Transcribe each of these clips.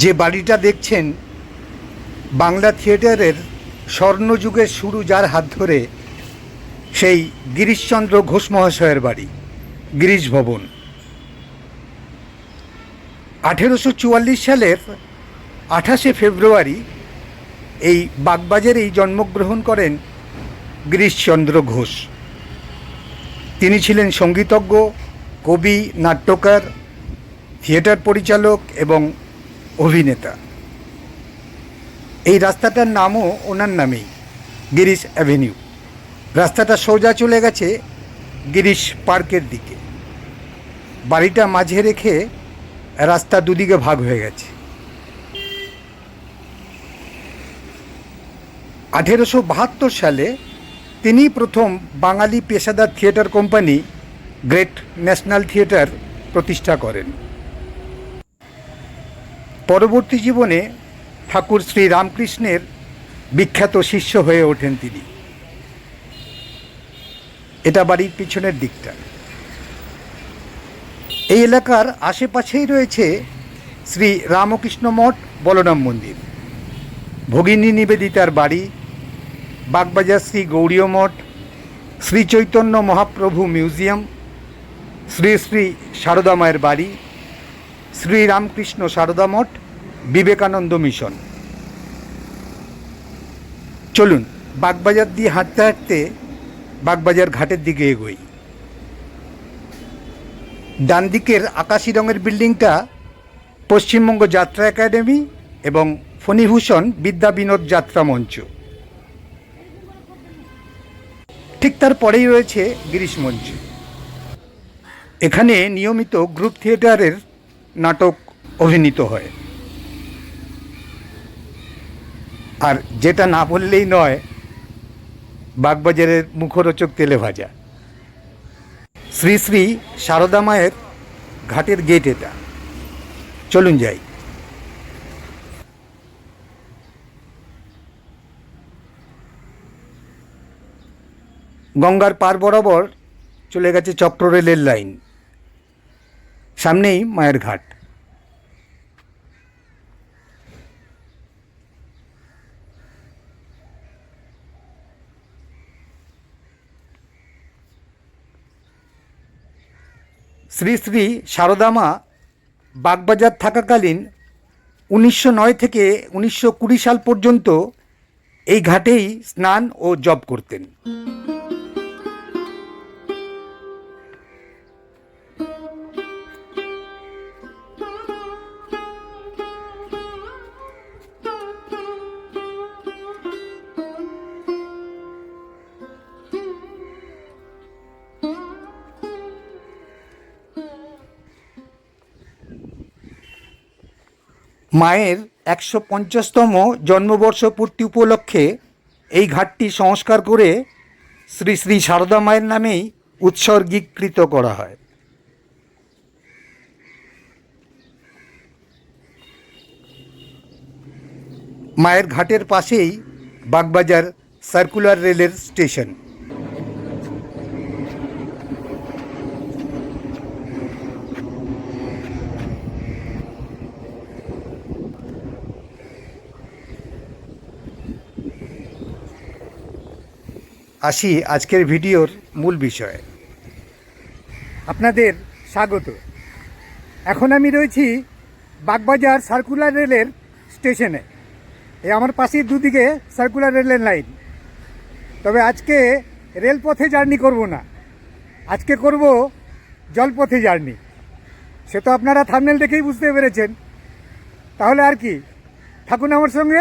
যে বাড়িটা দেখছেন, বাংলা থিয়েটারের স্বর্ণযুগের শুরু যার হাত ধরে, সেই গিরিশচন্দ্র ঘোষ মহাশয়ের বাড়ি, গিরিশ ভবন। আঠেরোশো চুয়াল্লিশ সালের আঠাশে ফেব্রুয়ারি এই বাগবাজারেই জন্মগ্রহণ করেন গিরিশচন্দ্র ঘোষ। তিনি ছিলেন সঙ্গীতজ্ঞ, কবি, নাট্যকার থিয়েটার পরিচালক এবং অভিনেতা। এই রাস্তাটার নামও ওনার নামেই, গিরিশ অ্যাভিনিউ। রাস্তাটা সোজা চলে গেছে গিরিশ পার্কের দিকে। বাড়িটা মাঝে রেখে রাস্তা দুদিকে ভাগ হয়ে গেছে। আঠেরোশো বাহাত্তর সালে তিনি প্রথম বাঙালি পেশাদার theatre company great national theatre প্রতিষ্ঠা করেন। পরবর্তী জীবনে ঠাকুর শ্রী রামকৃষ্ণের বিখ্যাত শিষ্য হয়ে ওঠেন তিনি। এটা বাড়ির পিছনের দিকটা। এই এলাকার আশেপাশেই রয়েছে শ্রী রামকৃষ্ণ মঠ, বলরাম মন্দির। ভগিনী নিবেদিতার বাড়ি, বাগবাজার শ্রী গৌরীয় মঠ, শ্রী চৈতন্য মহাপ্রভু মিউজিয়াম, শ্রী শ্রী সারদা মায়ের বাড়ি শ্রী রামকৃষ্ণ সারদা মঠ, বিবেকানন্দ মিশন। চলুন, বাগবাজার দিয়ে হাঁটতে হাঁটতে বাগবাজার ঘাটের দিকে এগোই। ডান দিকের আকাশি রঙের বিল্ডিংটা পশ্চিমবঙ্গ যাত্রা একাডেমি এবং ফণিভূষণ বিদ্যা বিনোদ যাত্রা মঞ্চ। ঠিক তার পরেই রয়েছে গিরিশ মঞ্চ। এখানে নিয়মিত গ্রুপ থিয়েটারের নাটক অভিনীত হয়। আর যেটা না বললেই নয়, বাগবাজারের মুখরোচক তেলে ভাজা। শ্রী শ্রী সারদা মায়ের ঘাটের গেট এটা। চলুন যাই। গঙ্গার পার বরাবর চলে গেছে চক্র রেলের লাইন। সামনেই মায়ের ঘাট। শ্রী শ্রী সারদামা বাগবাজার থাকাকালীন উনিশশো নয় থেকে উনিশশো কুড়ি সাল পর্যন্ত এই ঘাটেই স্নান ও জব করতেন। মায়ের একশো পঞ্চাশতম জন্মবর্ষ পূর্তি উপলক্ষে এই ঘাটটি সংস্কার করে শ্রী শ্রী সারদা মায়ের নামেই উৎসর্গীকৃত করা হয়। মায়ের ঘাটের পাশেই বাগবাজার সার্কুলার রেলের স্টেশন। আসি আজকের ভিডিওর মূল বিষয়ে। আপনাদের স্বাগত। এখন আমি রয়েছি বাগবাজার সার্কুলার রেলের স্টেশনে। এই আমার পাশেই দুদিকে সার্কুলার রেলের লাইন। তবে আজকে রেলপথে জার্নি করব না। আজকে করব জলপথে জার্নি। সে তো আপনারা থামনেল দেখেই বুঝতে পেরেছেন। তাহলে আর কি, থাকুন আমার সঙ্গে।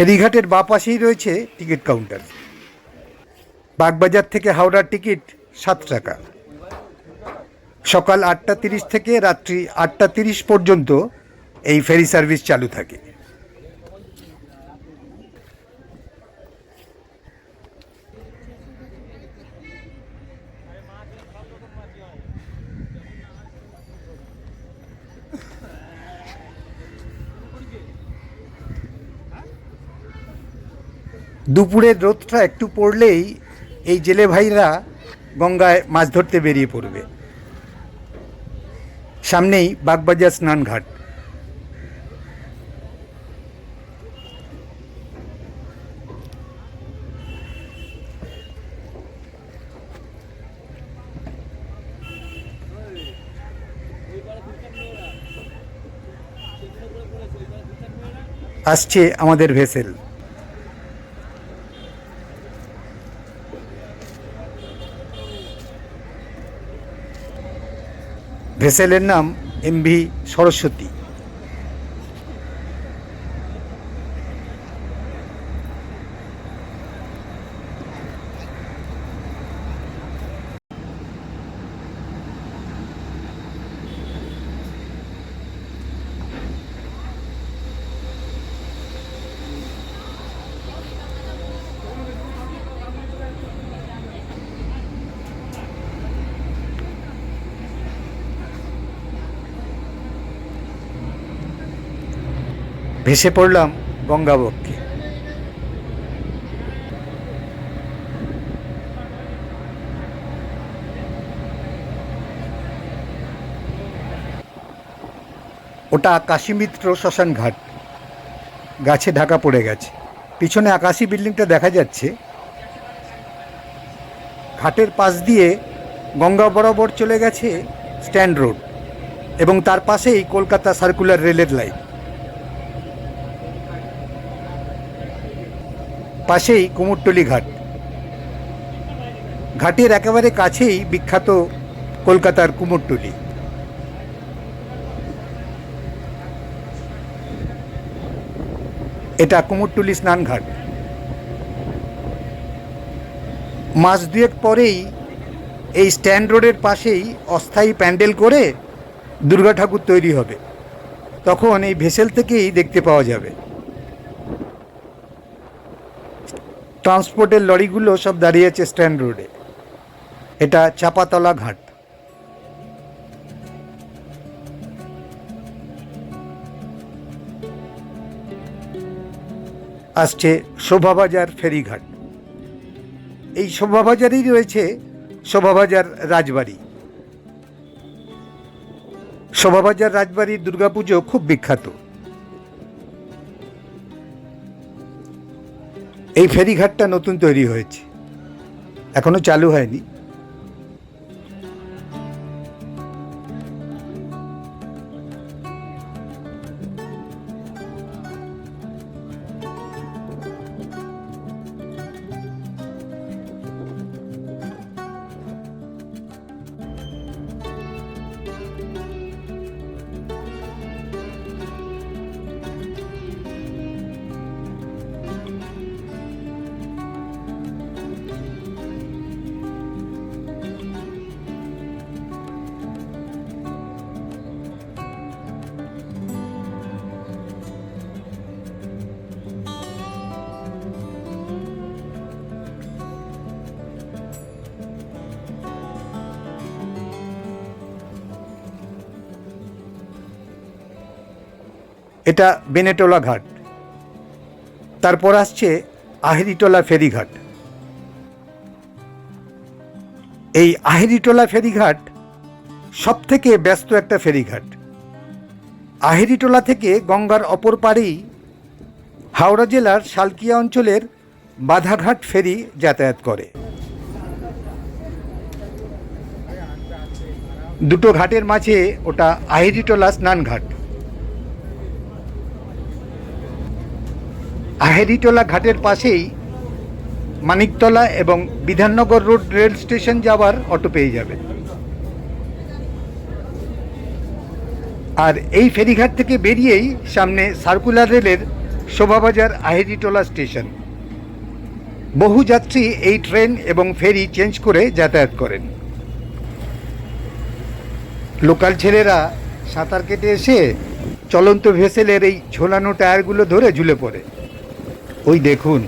ফেরিঘাটের বা পাশেই রয়েছে টিকিট কাউন্টার। বাগবাজার থেকে হাওড়ার টিকিট সাত টাকা। সকাল আটটা তিরিশ থেকে রাত্রি আটটা তিরিশ পর্যন্ত এই ফেরি সার্ভিস চালু থাকে। দুপুরের রোদটা একটু পড়লেই এই জেলে ভাইরা গঙ্গায় মাছ ধরতে বেরিয়ে পড়বে। সামনেই বাগবাজার স্নানঘাট। আসছে আমাদের ভেসেল। ভেসেলের নাম এমভি সরস্বতী। ভেসে পড়লাম গঙ্গাবক্ষে। ওটা কাশীমিত্র শ্মশান ঘাট। গাছে ঢাকা পড়ে গেছে। পিছনে আকাশি বিল্ডিংটা দেখা যাচ্ছে। ঘাটের পাশ দিয়ে গঙ্গা বরাবর চলে গেছে স্ট্যান্ড রোড এবং তার পাশেই কলকাতা সার্কুলার রেলের লাইন। পাশেই কুমোরটুলি ঘাট। ঘাটের একেবারে কাছেই বিখ্যাত কলকাতার কুমোরটুলি। এটা কুমোরটুলি স্নানঘাট। মাস দুয়েক পরেই এই স্ট্যান্ড রোডের পাশেই অস্থায়ী প্যান্ডেল করে দুর্গা ঠাকুর তৈরি হবে। তখন এই ভেসেল থেকেই দেখতে পাওয়া যাবে। ট্রান্সপোর্টের লরিগুলো সব দাঁড়িয়েছে স্ট্যান্ড রোডে। এটা চাপাতলা ঘাট। আসছে শোভাবাজার ফেরিঘাট। এই শোভাবাজারেই রয়েছে শোভাবাজার রাজবাড়ি। শোভাবাজার রাজবাড়ির দুর্গাপুজো খুব বিখ্যাত। এই ফেরিঘাটটা নতুন তৈরি হয়েছে। এখনও চালু হয়নি। এটা বেনেটোলা ঘাট। তারপর আসছে আহেরিটোলা ফেরিঘাট। এই আহেরিটোলা ফেরিঘাট সব থেকে ব্যস্ত একটা ফেরিঘাট। আহেরিটোলা থেকে গঙ্গার অপর পাড়েই হাওড়া জেলার শালকিয়া অঞ্চলের বাধাঘাট ফেরি যাতায়াত করে। দুটো ঘাটের মাঝে ওটা আহেরিটোলা স্নানঘাট। আহেরিটোলা ঘাটের পাশেই মানিকতলা এবং বিধাননগর রোড রেল স্টেশন যাওয়ার অটো পেয়ে যাবে। আর এই ফেরিঘাট থেকে বেরিয়েই সামনে সার্কুলার রেলের শোভাবাজার আহেরিটোলা স্টেশন। বহু যাত্রী এই ট্রেন এবং ফেরি চেঞ্জ করে যাতায়াত করেন। লোকাল ছেলেরা সাঁতার কেটে এসে চলন্ত ভেসেলের এই ঝোলানো টায়ারগুলো ধরে ঝুলে পড়ে। ওই দেখুন।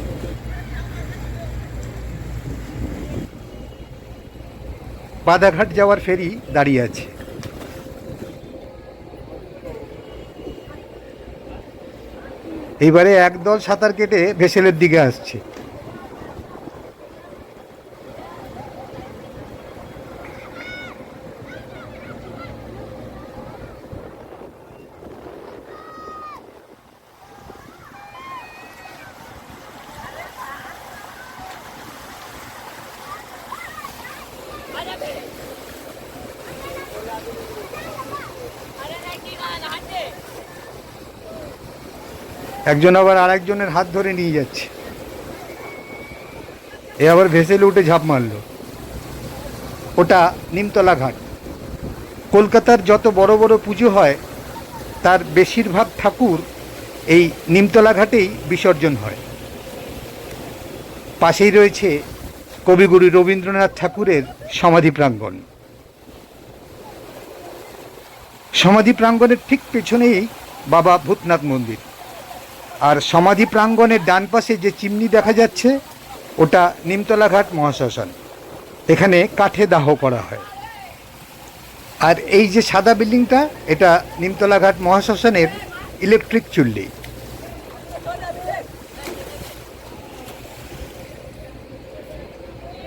বাদাঘাট যাওয়ার ফেরি দাঁড়িয়ে আছে। এইবারে একদল সাঁতার কেটে ভেসেলের দিকে আসছে। একজন আবার আরেকজনের হাত ধরে নিয়ে যাচ্ছে। এ আবার ভেসেলে উঠে ঝাঁপ মারলো। ওটা নিমতলা ঘাট। কলকাতার যত বড় বড় পুজো হয়, তার বেশিরভাগ ঠাকুর এই নিমতলা ঘাটেই বিসর্জন হয়। পাশেই রয়েছে কবিগুরু রবীন্দ্রনাথ ঠাকুরের সমাধি প্রাঙ্গণ। সমাধি প্রাঙ্গণের ঠিক পেছনেই বাবা ভূতনাথ মন্দির। আর সমাধি প্রাঙ্গণের ডান পাশে যে চিমনি দেখা যাচ্ছে, ওটা নিমতলা ঘাট মহাশ্মশান। এখানে কাঠে দাহ করা হয়। আর এই যে সাদা বিল্ডিংটা, এটা নিমতলা ঘাট মহাশ্মশানের ইলেকট্রিক চুল্লি।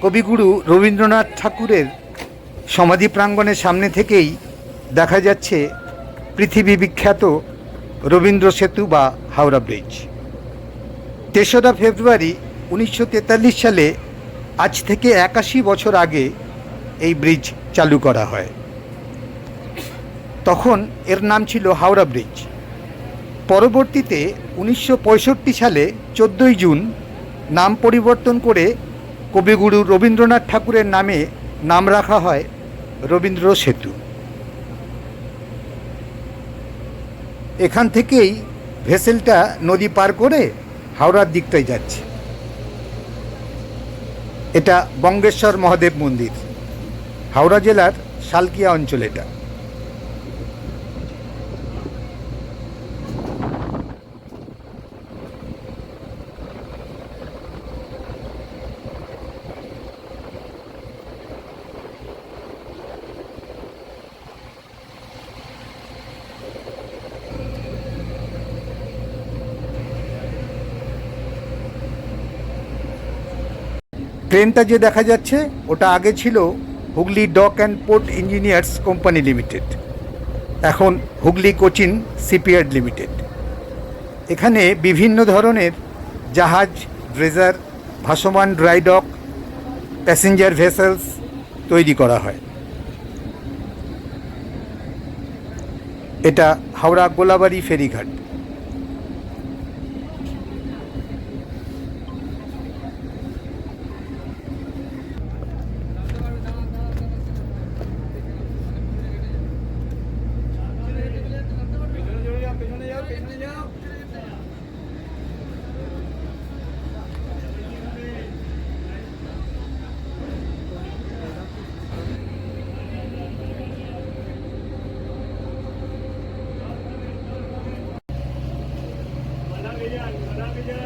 কবিগুরু রবীন্দ্রনাথ ঠাকুরের সমাধি প্রাঙ্গণের সামনে থেকেই দেখা যাচ্ছে পৃথিবী বিখ্যাত রবীন্দ্র সেতু বা হাওড়া ব্রিজ। তেসরা ফেব্রুয়ারি উনিশশো তেতাল্লিশ সালে আজ থেকে একাশি বছর আগে এই ব্রিজ চালু করা হয়। তখন এর নাম ছিল হাওড়া ব্রিজ। পরবর্তীতে উনিশশো পঁয়ষট্টি সালে চোদ্দোই জুন নাম পরিবর্তন করে কবিগুরু রবীন্দ্রনাথ ঠাকুরের নামে নাম রাখা হয় রবীন্দ্র সেতু। এখান থেকেই ভেসেলটা নদী পার করে হাওড়ার দিকটায় যাচ্ছে। এটা বঙ্গেশ্বর মহাদেব মন্দির, হাওড়া জেলার শালকিয়া অঞ্চল এটা। ট্রেনটা যে দেখা যাচ্ছে, ওটা আগে ছিল Hooghly dock and port engineers company limited. এখন হুগলি কোচিন সিপিয়ার্ড লিমিটেড। এখানে বিভিন্ন ধরনের জাহাজ, ড্রেজার, ভাসমান ড্রাই ডক, প্যাসেঞ্জার ভেসেলস তৈরি করা হয়। এটা হাওড়া গোলাবাড়ি ফেরিঘাট।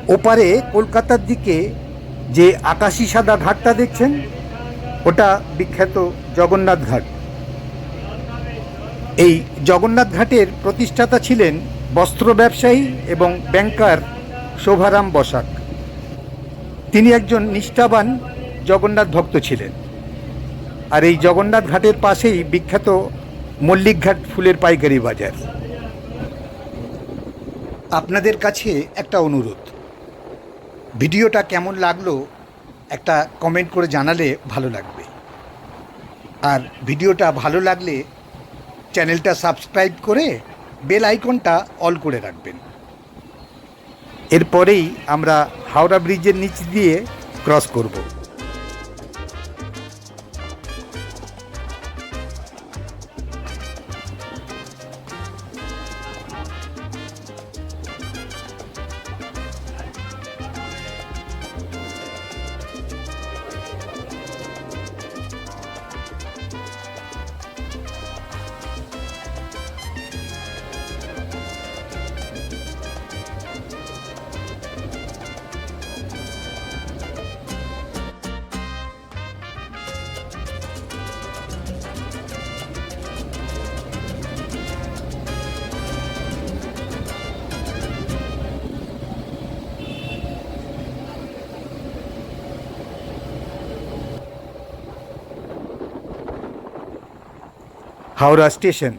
ওপারে কলকাতার দিকে যে আকাশি সাদা ঘাটটা দেখছেন, ওটা বিখ্যাত জগন্নাথ ঘাট। এই জগন্নাথ ঘাটের প্রতিষ্ঠাতা ছিলেন বস্ত্র ব্যবসায়ী এবং ব্যাংকার শোভারাম বসাক। তিনি একজন নিষ্ঠাবান জগন্নাথ ভক্ত ছিলেন। আর এই জগন্নাথ ঘাটের পাশেই বিখ্যাত মল্লিক ঘাট ফুলের পাইকারি বাজার। আপনাদের কাছে একটা অনুরোধ। ভিডিওটা কেমন লাগল একটা কমেন্ট করে জানালে ভালো লাগবে। আর ভিডিওটা ভালো লাগলে চ্যানেলটা সাবস্ক্রাইব করে বেল আইকনটা অল করে রাখবেন। এরপরেই আমরা হাওড়া ব্রিজের নিচ দিয়ে ক্রস করব। হাওড়া স্টেশন।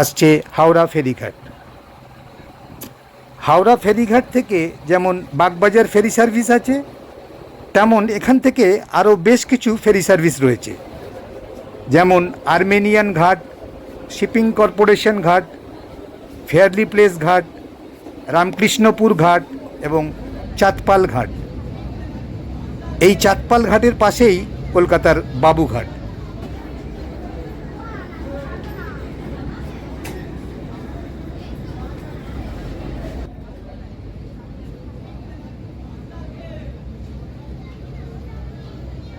আসছে হাওড়া ফেরিঘাট। হাওড়া ফেরিঘাট থেকে যেমন বাগবাজার ফেরি সার্ভিস আছে, তেমন এখান থেকে আরও বেশ কিছু ফেরি সার্ভিস রয়েছে। যেমন Armenian Ghat shipping corporation Ghat, Fairlie place Ghat, Ramkrishnapur Ghat এবং চাঁদপাল ঘাট। এই চাঁদপাল ঘাটের পাশেই কলকাতার বাবুঘাট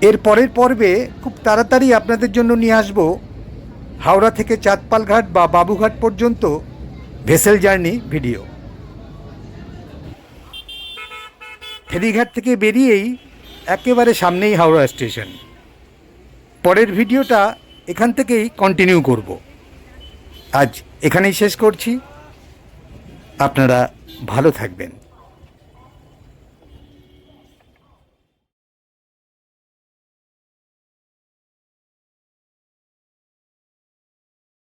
এর পরের পর্বে খুব তাড়াতাড়ি আপনাদের জন্য নিয়ে আসব হাওড়া থেকে চাঁদপালঘাট বা বাবুঘাট পর্যন্ত ভেসেল জার্নি ভিডিও। ফেরিঘাট থেকে বেরিয়েই একেবারে সামনেই হাওড়া স্টেশন। পরের ভিডিওটা এখান থেকেই কন্টিনিউ করব। আজ এখানেই শেষ করছি। আপনারা ভালো থাকবেন।